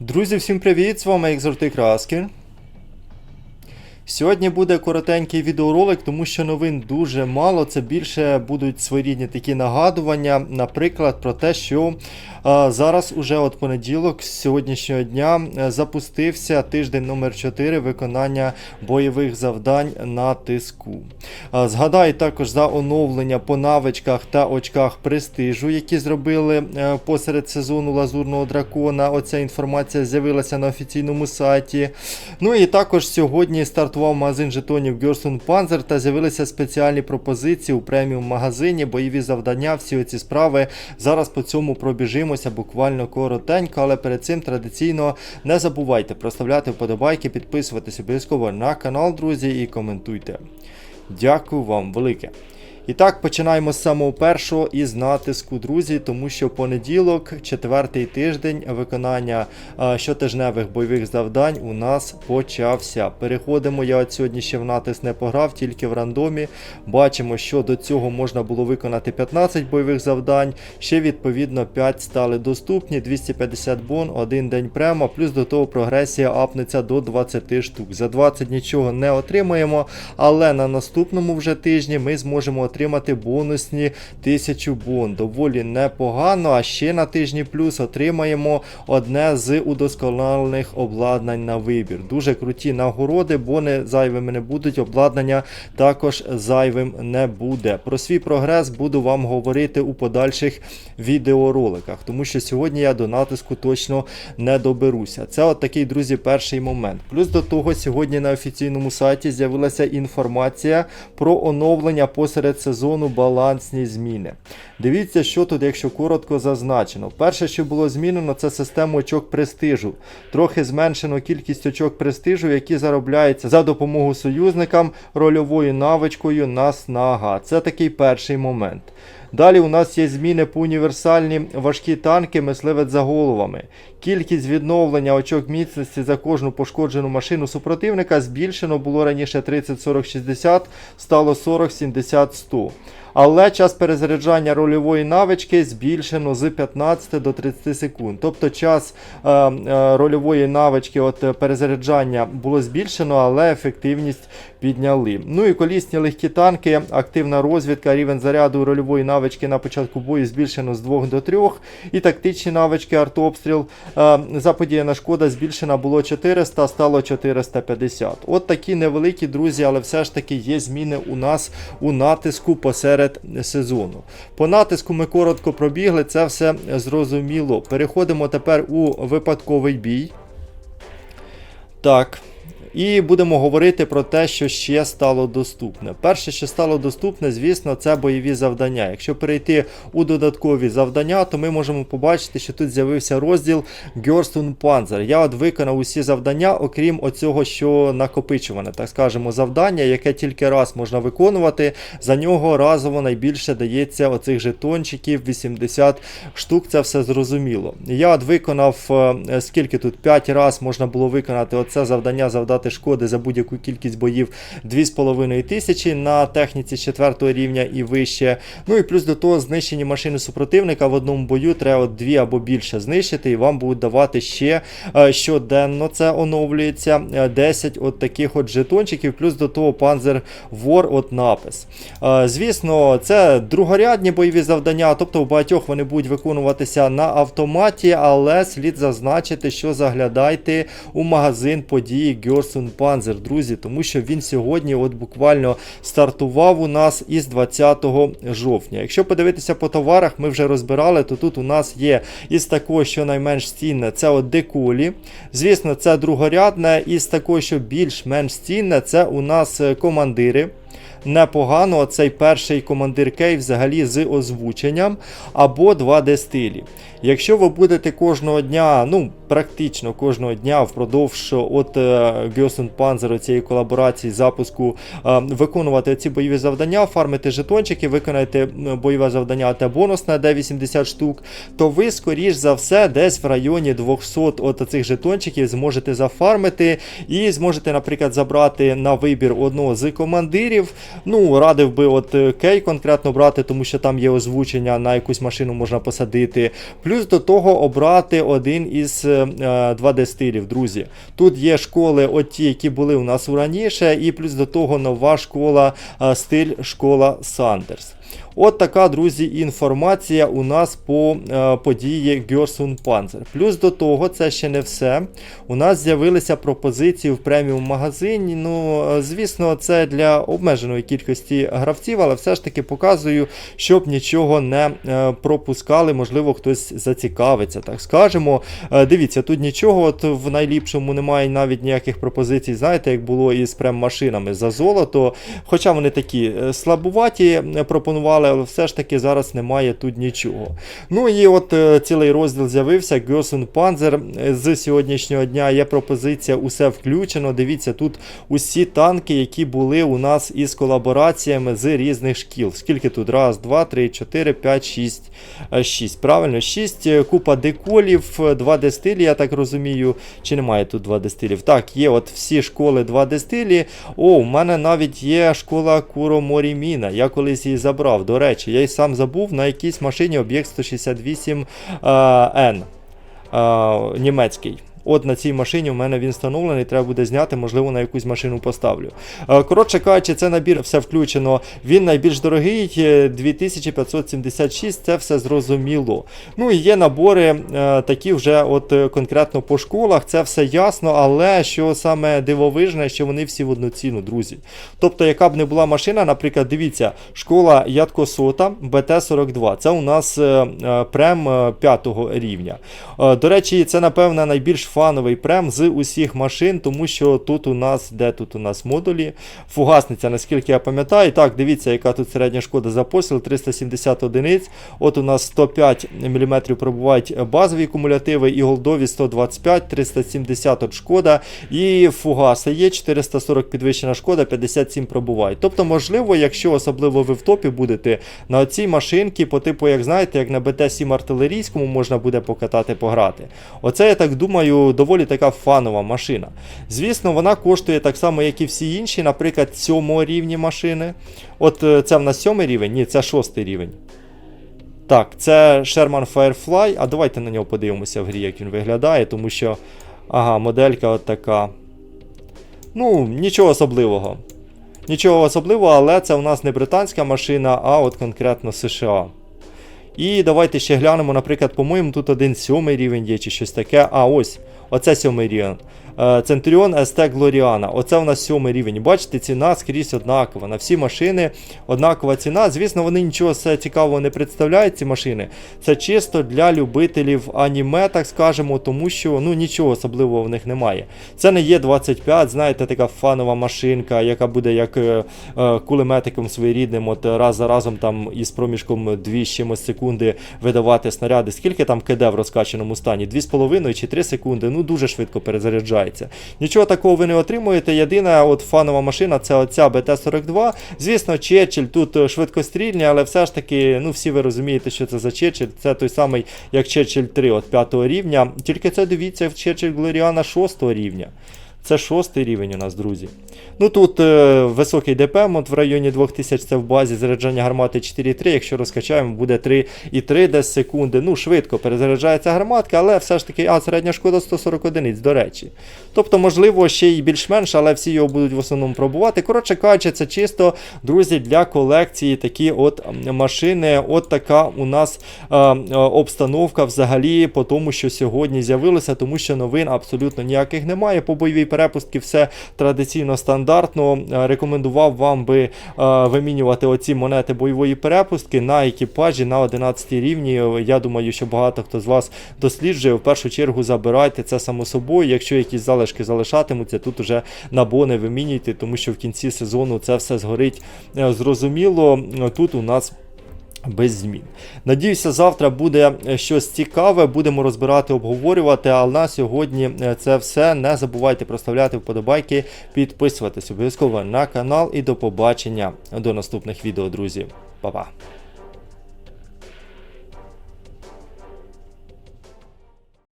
Друзі, всім привіт! З вами завжди Краски. Сьогодні буде коротенький відеоролик, тому що новин дуже мало. Це більше будуть своєрідні такі нагадування, наприклад, про те, що а, зараз уже от понеділок, з сьогоднішнього дня, е, запустився тиждень номер 4 виконання бойових завдань на тиску. А, згадаю також за оновлення по навичках та очках престижу, які зробили е, посеред сезону Лазурного дракона. Оця інформація з'явилася на офіційному сайті. Ну і також сьогодні стартував магазин жетонів Gerson Panzer та з'явилися спеціальні пропозиції у преміум магазині, бойові завдання, всі ці справи. Зараз по цьому пробіжимося буквально коротенько, але перед цим традиційно не забувайте проставляти вподобайки, підписуватись обов'язково на канал, друзі, і коментуйте. Дякую вам велике. І так, починаємо з самого першого із натиску, друзі, тому що понеділок, четвертий тиждень виконання а, щотижневих бойових завдань у нас почався. Переходимо. Я от сьогодні ще в натиск не пограв, тільки в рандомі. Бачимо, що до цього можна було виконати 15 бойових завдань. Ще відповідно 5 стали доступні, 250 бон, один день прямо, плюс до того прогресія апнеться до 20 штук. За 20 нічого не отримаємо, але на наступному вже тижні ми зможемо отримати бонусні 1000 бон. Доволі непогано. А ще на тижні плюс отримаємо одне з удосконалених обладнань на вибір. Дуже круті нагороди, бони зайвими не будуть. Обладнання також зайвим не буде. Про свій прогрес буду вам говорити у подальших відеороликах, тому що сьогодні я до натиску точно не доберуся. Це от такий, друзі, перший момент. Плюс до того, сьогодні на офіційному сайті з'явилася інформація про оновлення посеред сезону балансні зміни. Дивіться, що тут, якщо коротко зазначено. Перше, що було змінено, це систему очок престижу. Трохи зменшено кількість очок престижу, які заробляються за допомогою союзникам рольовою навичкою наснага. Це такий перший момент. Далі у нас є зміни по універсальні важкі танки, мисливець за головами. Кількість відновлення очок міцності за кожну пошкоджену машину супротивника збільшено було раніше 30, 40, 60, стало 40, 70, 100. Але час перезаряджання рольової навички збільшено з 15 до 30 секунд. Тобто час е, е, рольової навички от е, перезаряджання було збільшено, але ефективність підняли. Ну і колісні легкі танки, активна розвідка, рівень заряду рольової навички на початку бою збільшено з 2 до 3. І тактичні навички артобстріл. Е, заподіяна шкода збільшена було 400, стало 450. От такі невеликі друзі, але все ж таки є зміни у нас у натиску посеред сезону. По натиску ми коротко пробігли, це все зрозуміло. Переходимо тепер у випадковий бій. Так. І будемо говорити про те, що ще стало доступне. Перше, що стало доступне, звісно, це бойові завдання. Якщо перейти у додаткові завдання, то ми можемо побачити, що тут з'явився розділ Gerstun Panzer. Я от виконав усі завдання, окрім оцього, що накопичуване, так скажемо, завдання, яке тільки раз можна виконувати. За нього разово найбільше дається оцих жетончиків 80 штук, це все зрозуміло. Я от виконав, е, скільки тут 5 разів можна було виконати оце завдання, завдати шкоди за будь-яку кількість боїв 2,5 тисячі на техніці 4 рівня і вище. Ну і плюс до того знищені машини супротивника в одному бою треба дві або більше знищити, і вам будуть давати ще е, щоденно це оновлюється. е, 10 от таких от жетончиків, плюс до того Panzer War от напис. Е, Звісно, це другорядні бойові завдання, тобто в багатьох вони будуть виконуватися на автоматі, але слід зазначити, що заглядайте у магазин події Gerson Panzer, друзі, тому що він сьогодні от буквально стартував у нас із 20 жовтня. Якщо подивитися по товарах, ми вже розбирали, то тут у нас є із такого, що найменш цінне, це от деколі. Звісно, це другорядне, із такого, що більш-менш цінне, це у нас е, командири. Непогано цей перший командир Кей взагалі з озвученням або 2D стилі. Якщо ви будете кожного дня, ну практично кожного дня впродовж от Ghost Panzer цієї колаборації запуску е, виконувати ці бойові завдання, фармити жетончики, виконаєте бойове завдання та бонусне, де 80 штук, то ви, скоріш за все, десь в районі 200 от цих жетончиків зможете зафармити і зможете, наприклад, забрати на вибір одного з командирів. Дестилів. Ну, радив би от е, кей конкретно брати, тому що там є озвучення, на якусь машину можна посадити. Плюс до того обрати один із е, 2D стилів, друзі. Тут є школи, от ті, які були у нас раніше, і плюс до того нова школа, е, стиль школа Сандерс. От така, друзі, інформація у нас по е, події Герсун Panzer. Плюс до того, це ще не все. У нас з'явилися пропозиції в преміум магазині. Ну, е, звісно, це для обмеженої кількості гравців, але все ж таки показую, щоб нічого не е, пропускали. Можливо, хтось зацікавиться, так скажемо. Е, дивіться, тут нічого от в найліпшому немає навіть ніяких пропозицій, знаєте, як було із прем-машинами за золото. Хоча вони такі е, слабуваті е, але все ж таки зараз немає тут нічого. Ну і от е, цілий розділ з'явився. Гьосун Panzer. Е, З сьогоднішнього дня є пропозиція, усе включено. Дивіться, тут усі танки, які були у нас із колабораціями з різних шкіл. Скільки тут? Раз, два, три, чотири, п'ять, шість. Е, Шість. Правильно, шість. Купа деколів, два дестилі, я так розумію. Чи немає тут два дестилів? Так, є от всі школи два дестилі. О, у мене навіть є школа Куроморіміна. Я колись її забрав. До речі, я й сам забув на якійсь машині об'єкт 168 N е, німецький. От на цій машині у мене він встановлений, треба буде зняти, можливо, на якусь машину поставлю. Е, Коротше кажучи, це набір все включено. Він найбільш дорогий, е, 2576, це все зрозуміло. Ну і є набори е, такі вже от е, конкретно по школах, це все ясно, але що саме дивовижне, що вони всі в одну ціну, друзі. Тобто, яка б не була машина, наприклад, дивіться, школа Ядкосота БТ-42, це у нас е, е, прем 5 рівня. Е, До речі, це, напевно, найбільш фановий прем з усіх машин, тому що тут у нас, де тут у нас модулі, фугасниця, наскільки я пам'ятаю. Так, дивіться, яка тут середня шкода за постріл, 370 одиниць. От у нас 105 мм пробувають базові кумулятиви, і голдові 125, 370 от шкода. І фугаси є 440 підвищена шкода, 57 пробувають. Тобто, можливо, якщо особливо ви в топі будете на цій машинці, по типу, як знаєте, як на БТ-7 артилерійському можна буде покатати, пограти. Оце, я так думаю, доволі така фанова машина. Звісно, вона коштує так само, як і всі інші, наприклад, 7 рівні машини. От е, це в нас 7 рівень, ні, це 6 рівень. Так, це Sherman Firefly. А давайте на нього подивимося в грі, як він виглядає, тому що. Ага, моделька от така. Ну, нічого особливого. Нічого особливого, але це у нас не британська машина, а от конкретно США. І давайте ще глянемо, наприклад, по-моєму, тут один сьомий рівень є чи щось таке. А ось, оце сьомий рівень. Е, Centurion ST Gloriana. Оце у нас сьомий рівень. Бачите, ціна скрізь однакова. На всі машини однакова ціна. Звісно, вони нічого цікавого не представляють, ці машини. Це чисто для любителів аніме, так скажемо, тому що ну, нічого особливого в них немає. Це не є 25, знаєте, така фанова машинка, яка буде як е, е, кулеметиком своєрідним, от раз за разом там із проміжком 2 чимось секунди видавати снаряди. Скільки там КД в розкачаному стані? 2,5 чи 3 секунди. Ну дуже швидко перезаряджається. Нічого такого ви не отримуєте. Єдина от фанова машина це оця БТ-42. Звісно, Черчилль тут швидкострільні, швидкострільний, але все ж таки, ну всі ви розумієте, що це за Черчилль. Це той самий, як Черчилль 3 от 5 рівня. Тільки це дивіться в Черчилль Глоріана 6 рівня. Це шостий рівень у нас, друзі. Ну тут е, високий ДПМ, от в районі 2000 це в базі заряджання гармати 4,3. Якщо розкачаємо, буде 3,3 десь секунди. Ну, швидко перезаряджається гарматка, але все ж таки, а середня шкода 140 одиниць, до речі. Тобто, можливо, ще й більш-менш, але всі його будуть в основному пробувати. Коротше кажучи, це чисто, друзі, для колекції такі от машини. От така у нас е, е, обстановка взагалі по тому, що сьогодні з'явилося, тому що новин абсолютно ніяких немає. По бойовій перепустці все традиційно стандартно. Е, Рекомендував вам би е, вимінювати оці монети бойової перепустки на екіпажі на 11 рівні. Я думаю, що багато хто з вас досліджує. В першу чергу забирайте це само собою. Якщо якісь залишки залишатимуться, тут уже на бони вимінюйте, тому що в кінці сезону це все згорить е, зрозуміло. Тут у нас без змін. Надіюся, завтра буде е, щось цікаве, будемо розбирати, обговорювати. А на сьогодні е, це все. Не забувайте проставляти вподобайки, підписуватись обов'язково на канал і до побачення до наступних відео, друзі. Па-па!